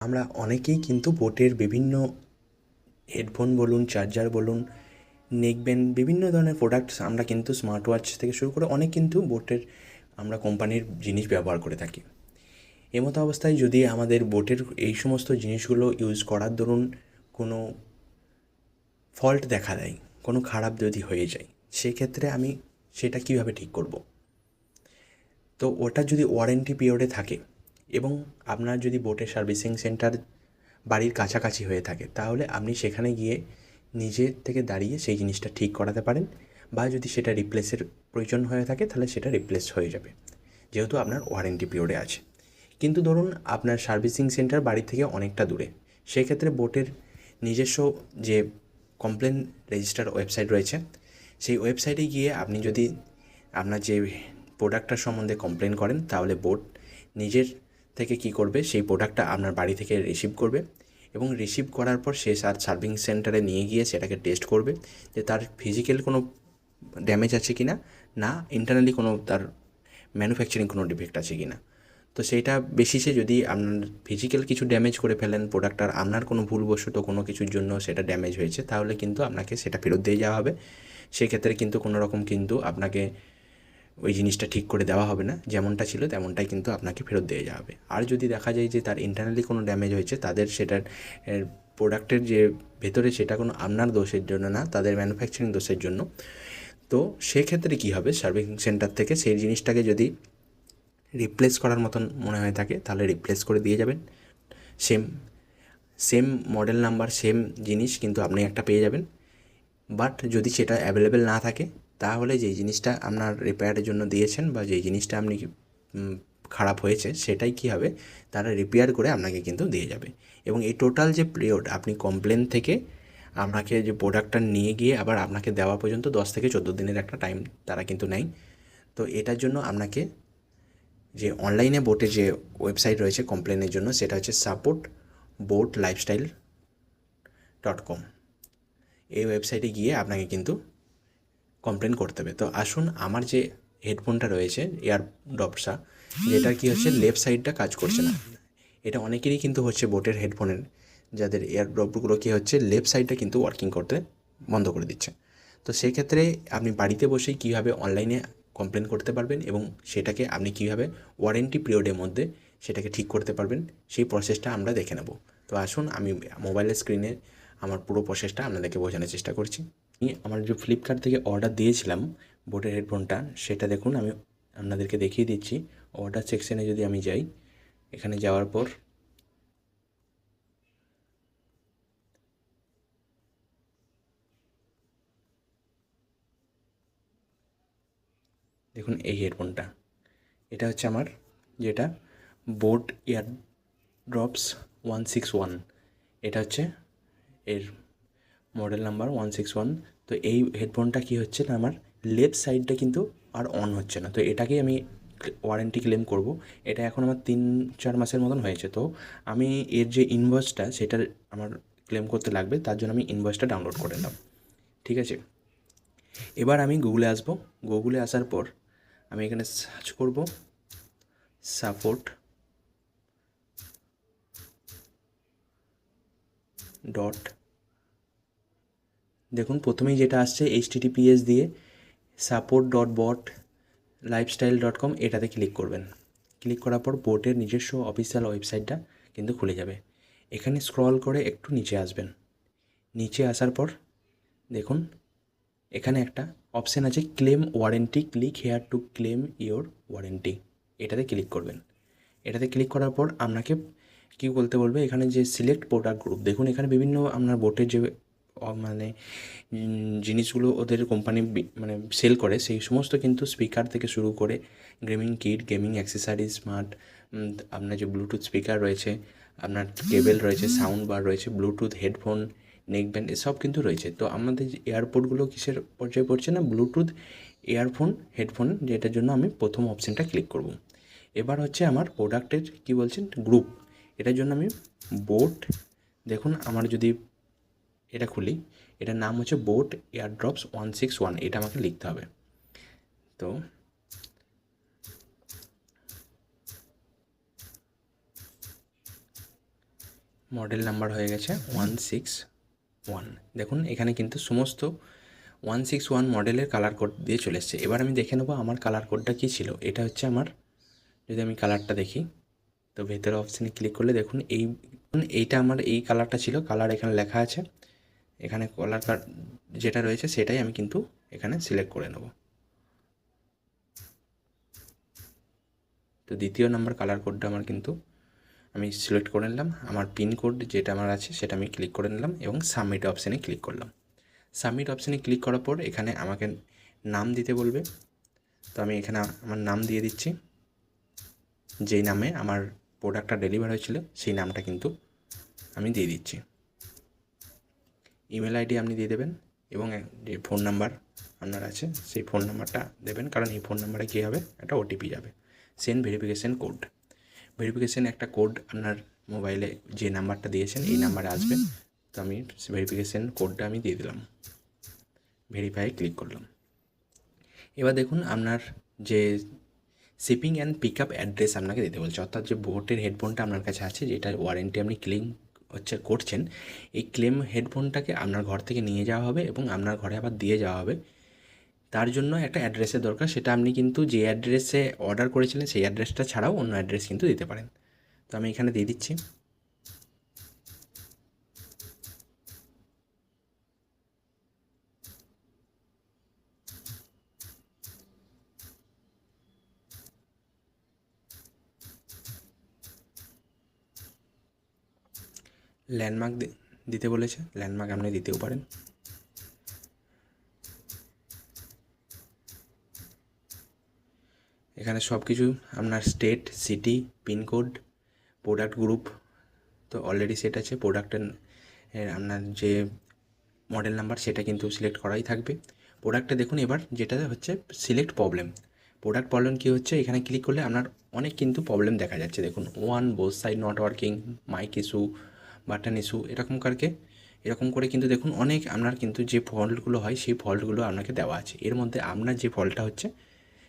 আমরা অনেকেই কিন্তু বোটের বিভিন্ন হেডফোন বলুন, চার্জার বলুন নেকব্যান্ড বিভিন্ন ধরনের প্রোডাক্টস আমরা কিন্তু স্মার্ট ওয়াচ থেকে শুরু করে অনেক কিন্তু বোটের আমরা কোম্পানির জিনিস ব্যবহার করে থাকি। এমতো অবস্থায় যদি আমাদের বোটের এই সমস্ত জিনিসগুলো ইউজ করার দরুন কোনো ফল্ট দেখা দেয়, কোনো খারাপ যদি হয়ে যায়, সেক্ষেত্রে আমি সেটা কীভাবে ঠিক করব? তো ওটা যদি ওয়ারেন্টি পিরিয়ডে থাকে এবং আপনার যদি বোটের সার্ভিসিং সেন্টার বাড়ির কাছাকাছি হয়ে থাকে, তাহলে আপনি সেখানে গিয়ে নিজের থেকে দাঁড়িয়ে সেই জিনিসটা ঠিক করাতে পারেন বা যদি সেটা রিপ্লেসের প্রয়োজন হয়ে থাকে, তাহলে সেটা রিপ্লেস হয়ে যাবে। যেহেতু আপনার ওয়ারেন্টি পিরিয়ডে আছে। কিন্তু ধরুন আপনার সার্ভিসিং সেন্টার বাড়ি থেকে অনেকটা দূরে, সেক্ষেত্রে বোটের নিজস্ব যে কমপ্লেন রেজিস্টার ওয়েবসাইট রয়েছে, সেই ওয়েবসাইটে গিয়ে আপনি যদি আপনার যে প্রোডাক্টটার সম্বন্ধে কমপ্লেন করেন, তাহলে বোট নিজের থেকে কী করবে? সেই প্রোডাক্টটা আপনার বাড়ি থেকে রিসিভ করবে এবং রিসিভ করার পর সে তার সার্ভিং সেন্টারে নিয়ে গিয়ে সেটাকে টেস্ট করবে যে তার ফিজিক্যাল কোনো ড্যামেজ আছে কি না না ইন্টারনালি কোনো তার ম্যানুফ্যাকচারিং কোনো ডিফেক্ট আছে কি না তো সেইটা বেশিসে যদি আপনার ফিজিক্যাল কিছু ড্যামেজ করে ফেলেন প্রোডাক্টটার আপনার কোনো ভুলবশত কোনো কিছুর জন্য সেটা ড্যামেজ হয়েছে, তাহলে কিন্তু আপনাকে সেটা ফেরত দিয়ে যাওয়া হবে। সেক্ষেত্রে কিন্তু কোনো রকম কিন্তু আপনাকে ওই জিনিসটা ঠিক করে দেওয়া হবে না, যেমনটা ছিল তেমনটাই কিন্তু আপনাকে ফেরত দিয়ে যাওয়া হবে। আর যদি দেখা যায় যে তার ইন্টারনালি কোনো ড্যামেজ হয়েছে, তাদের সেটার প্রোডাক্টের যে ভেতরে সেটা কোনো আপনার দোষের জন্য না, তাদের ম্যানুফ্যাকচারিং দোষের জন্য, তো সেক্ষেত্রে কী হবে? সার্ভিসিং সেন্টার থেকে সেই জিনিসটাকে যদি রিপ্লেস করার মতন মনে হয়ে থাকে, তাহলে রিপ্লেস করে দিয়ে যাবেন। Same same model number same জিনিস কিন্তু আপনি একটা পেয়ে যাবেন। বাট যদি সেটা অ্যাভেলেবেল না থাকে তাহলে যেই জিনিসটা আপনার রিপেয়ারের জন্য দিয়েছেন বা যেই জিনিসটা আপনি খারাপ হয়েছে সেটাই কী হবে? তারা রিপেয়ার করে আপনাকে কিন্তু দিয়ে যাবে। এবং এই টোটাল যে পিরিয়ড আপনি কমপ্লেন থেকে আপনাকে যে প্রোডাক্টটা নিয়ে গিয়ে আবার আপনাকে দেওয়া পর্যন্ত দশ থেকে চোদ্দ দিনের একটা টাইম তারা কিন্তু নেয়। তো এটার জন্য আপনাকে যে অনলাইনে বোটে যে ওয়েবসাইট রয়েছে কমপ্লেনের জন্য, সেটা হচ্ছে support boat lifestyle dot com এই ওয়েবসাইটে গিয়ে আপনাকে কিন্তু কমপ্লেন করতে হবে। তো আসুন আমার যে হেডফোনটা রয়েছে এয়ার ডপসা যেটা কি হচ্ছে লেফট সাইডটা কাজ করছে না। এটা অনেকেরই কিন্তু হচ্ছে বোটের হেডফোনের যাদের এয়ার ড্রপগুলো কী হচ্ছে লেফট সাইডটা কিন্তু ওয়ার্কিং করতে বন্ধ করে দিচ্ছে। তো সেক্ষেত্রে আপনি বাড়িতে বসেই কীভাবে অনলাইনে কমপ্লেন করতে পারবেন এবং সেটাকে আপনি কীভাবে ওয়ারেন্টি পিরিয়ডের মধ্যে সেটাকে ঠিক করতে পারবেন, সেই প্রসেসটা আমরা দেখে নেব। তো আসুন আমি মোবাইলের স্ক্রিনে আমার পুরো প্রসেসটা আপনাদেরকে বোঝানোর চেষ্টা করছি। আমার যে ফ্লিপকার্ট থেকে অর্ডার দিয়েছিলাম বোটের হেডফোনটা সেটা দেখুন, আমি আপনাদেরকে দেখিয়ে দিচ্ছি। অর্ডার সেকশনে যদি আমি যাই, এখানে যাওয়ার পর দেখুন এই হেডফোনটা এটা হচ্ছে আমার যেটা boat ear drops one six one এটা হচ্ছে এর model number one six one তো এই হেডফোনটা কী হচ্ছে না, আমার লেফট সাইডটা কিন্তু আর অন হচ্ছে না। তো এটাকেই আমি ওয়ারেন্টি ক্লেম করব। এটা এখন আমার তিন, চার মাসের মতন হয়েছে। তো আমি এর যে ইনভয়েসটা সেটা আমার ক্লেম করতে লাগবে। তার জন্য আমি ইনভয়েসটা ডাউনলোড করে নিলাম। ঠিক আছে? এবার আমি গুগলে আসব। গুগলে আসার পর আমি এখানে সার্চ করব। সাপোর্ট ডট দেখুন, প্রথমেই যেটা আসছে এইচ টিটিপিএস দিয়ে support dot boat lifestyle dot com এটাতে ক্লিক করবেন। ক্লিক করার পর বোটের নিজস্ব অফিসিয়াল ওয়েবসাইটটা কিন্তু খুলে যাবে। এখানে স্ক্রল করে একটু নিচে আসবেন। নিচে আসার পর দেখুন, এখানে একটা অপশান আছে claim warranty click here to claim your warranty এটাতে ক্লিক করবেন। এটাতে ক্লিক করার পর আপনাকে কী বলতে বলবে? এখানে যে সিলেক্ট প্রোডাক্ট গ্রুপ দেখুন এখানে বিভিন্ন আপনার বোটের যে মানে জিনিসগুলো ওদের কোম্পানি মানে সেল করে, সেই সমস্ত কিন্তু স্পিকার থেকে শুরু করে gaming kit gaming accessories smart আপনার যে ব্লুটুথ স্পিকার রয়েছে, আপনার কেবেল রয়েছে সাউন্ড বার রয়েছে ব্লুটুথ হেডফোন নেকব্যান্ড এসব কিন্তু রয়েছে। তো আমাদের যে এয়ারপোর্টগুলো কিসের পর্যায়ে পড়ছে না? ব্লুটুথ ইয়ারফোন হেডফোন যেটার জন্য আমি প্রথম অপশানটা ক্লিক করব। এবার হচ্ছে আমার প্রোডাক্টের কি বলছেন? গ্রুপ এটার জন্য আমি বোট দেখুন, আমার যদি এটা খুলি। এটার নাম হচ্ছে boat airdrops one six one এটা আমাকে লিখতে হবে। তো মডেল নাম্বার হয়ে গেছে ওয়ান সিক্স ওয়ান দেখুন, এখানে কিন্তু সমস্ত ওয়ান সিক্স ওয়ান মডেলের কালার কোড দিয়ে চলে এসছে। এবার আমি দেখে নেব আমার কালার কোডটা কী ছিল। এটা হচ্ছে আমার, যদি আমি কালারটা দেখি, তো ভেতরে অপশানে ক্লিক করলে দেখুন, এই, এইটা আমার, এই কালারটা ছিল। কালার এখানে লেখা আছে। এখানে কলার কার্ড যেটা রয়েছে সেটাই আমি কিন্তু এখানে সিলেক্ট করে নেব। তো দ্বিতীয় নাম্বার কালার কোডটা আমার কিন্তু আমি সিলেক্ট করে নিলাম। আমার পিন কোড যেটা আমার আছে সেটা আমি ক্লিক করে নিলাম এবং সাবমিট অপশানে ক্লিক করলাম। সাবমিট অপশানে ক্লিক করার পর এখানে আমাকে নাম দিতে বলবে। তো আমি এখানে আমার নাম দিয়ে দিচ্ছি। যেই নামে আমার প্রোডাক্টটা ডেলিভার হয়েছিল সেই নামটা কিন্তু আমি দিয়ে দিচ্ছি। ইমেল আইডি আপনি দিয়ে দেবেন এবং যে ফোন নাম্বার আপনার আছে, সেই ফোন নাম্বারটা দেবেন, কারণ এই ফোন নাম্বারে কী হবে? একটা ওটিপি যাবে। সেন্ড ভেরিফিকেশান কোড ভেরিফিকেশান একটা কোড আপনার মোবাইলে যে নাম্বারটা দিয়েছেন, এই নাম্বারে আসবে। তো আমি ভেরিফিকেশান কোডটা আমি দিয়ে দিলাম। ভেরিফাই ক্লিক করলাম। এবার দেখুন আপনার যে shipping and pick up address আপনাকে দিতে বলছে, অর্থাৎ যে বোটের হেডফোনটা আপনার কাছে আছে যেটার ওয়ারেন্টি আপনি ক্লেম হচ্ছে করছেন, এই ক্লেম হেডফোনটাকে আপনার ঘর থেকে নিয়ে যাওয়া হবে এবং আপনার ঘরে আবার দিয়ে যাওয়া হবে। তার জন্য একটা অ্যাড্রেসের দরকার, সেটা আপনি কিন্তু যে অ্যাড্রেসে অর্ডার করেছিলেন, সেই অ্যাড্রেসটা ছাড়াও অন্য অ্যাড্রেস কিন্তু দিতে পারেন। তো আমি এখানে দিয়ে দিচ্ছি। ল্যান্ডমার্ক দিতে বলেছে। ল্যান্ডমার্ক আপনি দিতেও পারেন। এখানে সব কিছু আপনার state city pincode product group তো অলরেডি সেট আছে। প্রোডাক্টের আপনার যে মডেল নাম্বার সেটা কিন্তু সিলেক্ট করাই থাকবে। প্রোডাক্টটা দেখুন এবার যেটা হচ্ছে সিলেক্ট প্রবলেম প্রোডাক্ট প্রবলেম কী হচ্ছে? এখানে ক্লিক করলে আপনার অনেক কিন্তু প্রবলেম দেখা যাচ্ছে। দেখুন one both side not working mic issue button issue এরকম কারকে, এরকম করে কিন্তু দেখুন অনেক আপনার কিন্তু যে ফল্টগুলো হয়, সেই ফল্টগুলো আপনাকে দেওয়া আছে। এর মধ্যে আপনার যে ফল্টটা হচ্ছে,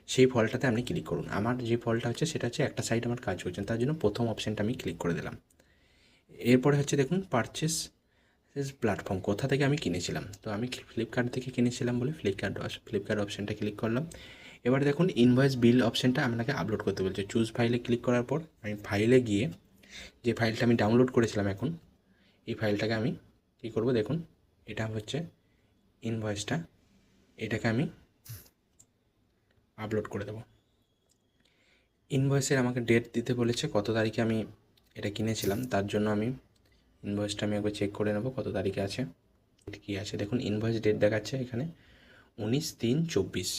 সেই ফলটাতে আপনি ক্লিক করুন। আমার যে ফলটা হচ্ছে, সেটা হচ্ছে একটা সাইড আমার কাজ করছেন তার জন্য প্রথম অপশানটা আমি ক্লিক করে দিলাম। এরপরে হচ্ছে দেখুন পারচেস প্ল্যাটফর্ম কোথা থেকে আমি কিনেছিলাম? তো আমি ফ্লিপকার্ট থেকে কিনেছিলাম বলে ফ্লিপকার্ট ফ্লিপকার্ট অপশানটা ক্লিক করলাম। এবার দেখুন ইনভয়েস বিল অপশানটা আপনাকে আপলোড করতে বলছে। চুজ ফাইলে ক্লিক করার পর, আমি ফাইলে গিয়ে যে ফাইলটা আমি ডাউনলোড করেছিলাম এখন এই ফাইলটাকে আমি কী করব? দেখুন, এটা হচ্ছে ইনভয়েসটা এটাকে আমি আপলোড করে দেবো। ইনভয়েসের আমাকে ডেট দিতে বলেছে, কত তারিখে আমি এটা কিনেছিলাম, তার জন্য আমি ইনভয়েসটা আমি একবার চেক করে নেব, কত তারিখে আছে কী আছে। দেখুন ইনভয়েস ডেট দেখাচ্ছে এখানে উনিশ তিন চব্বিশ।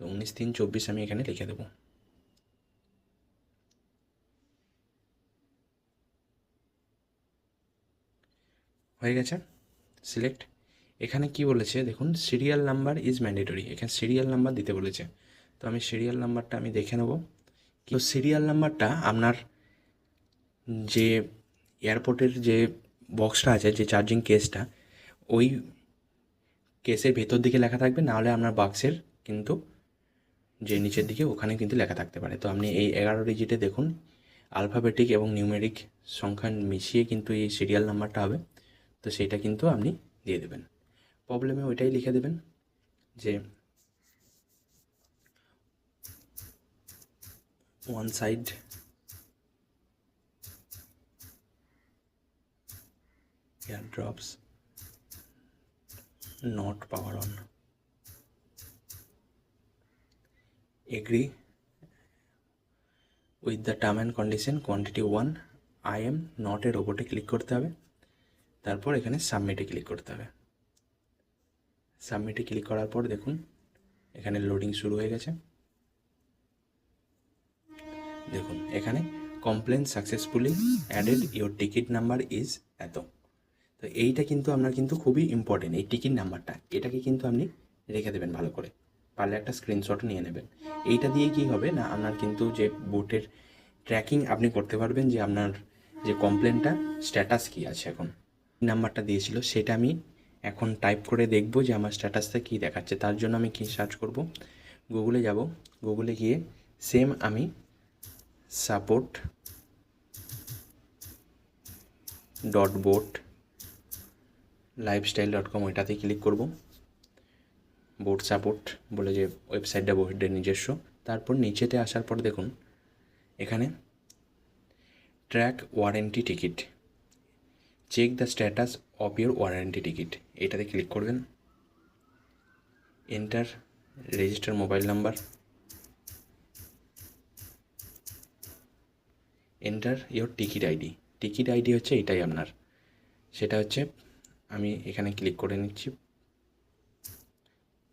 তো উনিশ তিন চব্বিশ আমি এখানে লিখে দেবো। হয়ে গেছে। সিলেক্ট এখানে কি বলেছে? দেখুন সিরিয়াল নাম্বার ইজ ম্যান্ডেটরি এখানে সিরিয়াল নাম্বার দিতে বলেছে। তো আমি সিরিয়াল নাম্বারটা আমি দেখে নেব। তো সিরিয়াল নাম্বারটা আপনার যে এয়ারপোর্টের যে বক্সটা আছে, যে চার্জিং কেসটা ওই কেসের ভেতর দিকে লেখা থাকবে। নাহলে আপনার বাক্সের কিন্তু যে নিচের দিকে, ওখানে কিন্তু লেখা থাকতে পারে। তো আপনি এই এগারো ডিজিটে দেখুন আলফাবেটিক এবং নিউমেরিক সংখ্যা মিশিয়ে কিন্তু এই সিরিয়াল নাম্বারটা হবে। তো সেটা কিন্তু আপনি দিয়ে দেবেন। প্রবলেমে ওইটাই লিখে দেবেন যে one side air drops not power on agree with the term and condition quantity one I am নটের ওপরে ক্লিক করতে হবে। তারপর এখানে সাবমিটে ক্লিক করতে হবে। সাবমিটে ক্লিক করার পর দেখুন, এখানে লোডিং শুরু হয়ে গেছে। দেখুন, এখানে complain successfully added your ticket number is এত। তো এইটা কিন্তু আপনার কিন্তু খুবই ইম্পর্টেন্ট এই টিকিট নাম্বারটা এটাকে কিন্তু আপনি রেখে দেবেন ভালো করে। পারলে একটা স্ক্রিনশট নিয়ে নেবেন। এইটা দিয়ে কি হবে না, আপনার কিন্তু যে বোটের ট্র্যাকিং আপনি করতে পারবেন যে আপনার যে কমপ্লেনটা স্ট্যাটাস কী আছে এখন। নাম্বারটা দিয়েছিল, সেটা আমি এখন টাইপ করে দেখব যে আমার স্ট্যাটাসটা কী দেখাচ্ছে। তার জন্য আমি কী সার্চ করব? গুগলে যাব। গুগলে গিয়ে সেম আমি support dot boat lifestyle dot com ওইটাতে ক্লিক করব। বোট সাপোর্ট বলে যে ওয়েবসাইটটা বোটের নিজস্ব। তারপর নিচেতে আসার পর দেখুন, এখানে track warranty ticket check the status of your warranty ticket এটাতে ক্লিক করবেন। Enter register mobile number enter your ticket ID ticket ID হচ্ছে এটাই আপনার। সেটা হচ্ছে, আমি এখানে ক্লিক করে নিচ্ছি।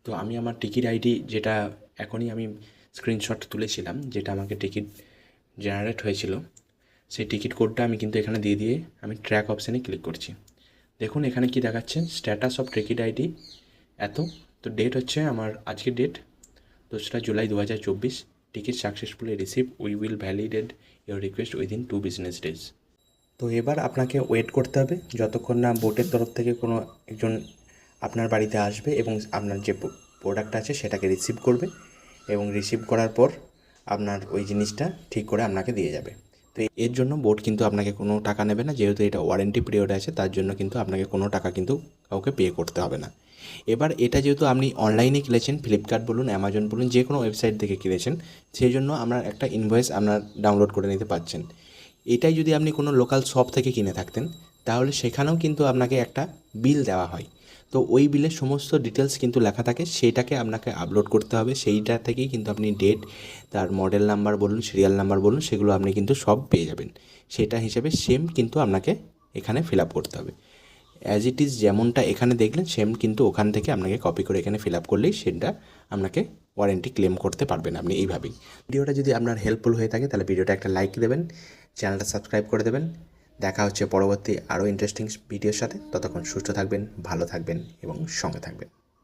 তো আমি আমার টিকিট আইডি যেটা এখনই আমি স্ক্রিনশট তুলেছিলাম, যেটা আমাকে টিকিট জেনারেট হয়েছিল সেই টিকিট কোডটা আমি কিন্তু এখানে দিয়ে দিয়ে আমি ট্র্যাক অপশানে ক্লিক করছি। দেখুন, এখানে কি দেখাচ্ছে? স্ট্যাটাস অফ টিকিট আইডি এত। তো ডেট হচ্ছে আমার আজকের ডেট দোসরা জুলাই দু হাজার চব্বিশ। Ticket successfully receive we will validate your request within two business days তো এবার আপনাকে ওয়েট করতে হবে। যতক্ষণ না বোটের তরফ থেকে কোনো একজন আপনার বাড়িতে আসবে এবং আপনার যে প্রোডাক্ট আছে সেটাকে রিসিভ করবে এবং রিসিভ করার পর আপনার ওই জিনিসটা ঠিক করে আপনাকে দিয়ে যাবে। তো এর জন্য বোট কিন্তু আপনাকে কোনো টাকা নেবে না। যেহেতু এটা ওয়ারেন্টি পিরিয়ড আছে, তার জন্য কিন্তু আপনাকে কোনো টাকা কিন্তু কাউকে পে করতে হবে না। এবার এটা যেহেতু আপনি অনলাইনে কিনেছেন ফ্লিপকার্ট বলুন অ্যামাজন বলুন, যে কোনো ওয়েবসাইট থেকে কিনেছেন, সেই জন্য আপনার একটা ইনভয়েস আপনার ডাউনলোড করে নিতে পারছেন এটাই যদি আপনি কোনো লোকাল শপ থেকে কিনে থাকতেন, তাহলে সেখানেও কিন্তু আপনাকে একটা বিল দেওয়া হয়। তো ওই বিলের সমস্ত ডিটেলস কিন্তু লেখা থাকে, সেইটাকে আপনাকে আপলোড করতে হবে। সেইটা থেকেই কিন্তু আপনি ডেট তার মডেল নাম্বার বলুন সিরিয়াল নাম্বার বলুন, সেগুলো আপনি কিন্তু সব পেয়ে যাবেন। সেটা হিসেবে সেম কিন্তু আপনাকে এখানে ফিল আপ করতে হবে। অ্যাজ ইট ইজ যেমনটা এখানে দেখলেন সেম কিন্তু ওখান থেকে আপনাকে কপি করে এখানে ফিল আপ করলেই সেটা আপনাকে ওয়ারেন্টি ক্লেম করতে পারবেন আপনি এইভাবেই। ভিডিওটা যদি আপনার হেল্পফুল হয়ে থাকে, তাহলে ভিডিওটা একটা লাইক দেবেন চ্যানেলটা সাবস্ক্রাইব করে দেবেন। দেখা হচ্ছে পরবর্তী আরও ইন্টারেস্টিং ভিডিওর সাথে। ততক্ষণ সুস্থ থাকবেন, ভালো থাকবেন এবং সঙ্গে থাকবেন।